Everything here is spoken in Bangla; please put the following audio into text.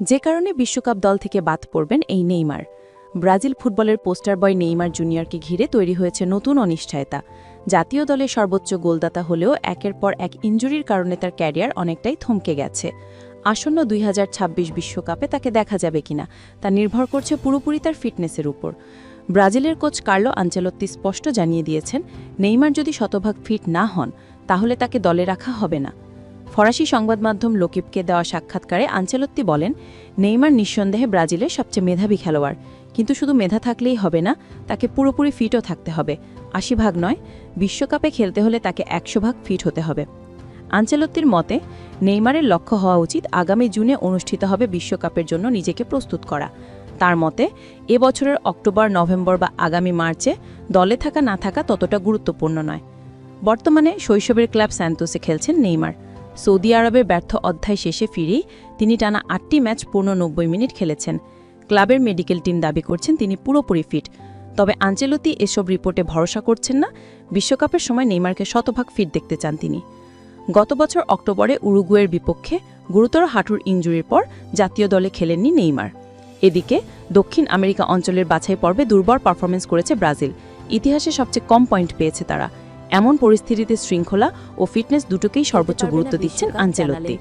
যে কারণে বিশ্বকাপ দল থেকে বাদ পড়বেন এই নেইমার। ব্রাজিল ফুটবলের পোস্টার বয় নেইমার জুনিয়রকে ঘিরে তৈরি হয়েছে নতুন অনিশ্চয়তা। জাতীয় দলে সর্বোচ্চ গোলদাতা হলেও একের পর এক ইঞ্জুরির কারণে তার ক্যারিয়ার অনেকটাই থমকে গেছে। আসন্ন দুই বিশ্বকাপে তাকে দেখা যাবে কিনা, তা নির্ভর করছে পুরোপুরি তার ফিটনেসের উপর। ব্রাজিলের কোচ কার্লো আঞ্চেলত্তি স্পষ্ট জানিয়ে দিয়েছেন, নেইমার যদি শতভাগ ফিট না হন, তাহলে তাকে দলে রাখা হবে না। ফরাসি সংবাদ মাধ্যম লোকিপকে দেওয়া সাক্ষাৎকারে আঞ্চেলত্তি বলেন, নেইমার নিঃসন্দেহে ব্রাজিলের সবচেয়ে মেধাবী খেলোয়াড়। কিন্তু শুধু মেধা থাকলেই হবে না, তাকে পুরোপুরি ফিটও থাকতে হবে। আশি ভাগ নয়, বিশ্বকাপে খেলতে হলে তাকে একশো ভাগ ফিট হতে হবে। আঞ্চেলত্তির মতে, নেইমারের লক্ষ্য হওয়া উচিত আগামী জুনে অনুষ্ঠিত হবে বিশ্বকাপের জন্য নিজেকে প্রস্তুত করা। তার মতে, এ বছরের অক্টোবর, নভেম্বর বা আগামী মার্চে দলে থাকা না থাকা ততটা গুরুত্বপূর্ণ নয়। বর্তমানে শৈশবের ক্লাব স্যান্তোসে খেলছেন নেইমার। সৌদি আরবের ব্যর্থ অধ্যায় শেষে ফিরেই তিনি টানা আটটি ম্যাচ পূর্ণ নব্বই মিনিট খেলেছেন। ক্লাবের মেডিকেল টিম দাবি করছেন, তিনি পুরোপুরি ফিট। তবে আঞ্চেলতি এসব রিপোর্টে ভরসা করছেন না। বিশ্বকাপের সময় নেইমারকে শতভাগ ফিট দেখতে চান তিনি। গত বছর অক্টোবরে উরুগুয়ের বিপক্ষে গুরুতর হাঁটুর ইঞ্জুরির পর জাতীয় দলে খেলেননি নেইমার। এদিকে দক্ষিণ আমেরিকা অঞ্চলের বাছাই পর্বে দুর্বল পারফরমেন্স করেছে ব্রাজিল। ইতিহাসে সবচেয়ে কম পয়েন্ট পেয়েছে তারা। এমন পরিস্থিতিতে শৃঙ্খলা ও ফিটনেস দুটোকেই সর্বোচ্চ গুরুত্ব দিচ্ছেন আঞ্চেলত্তি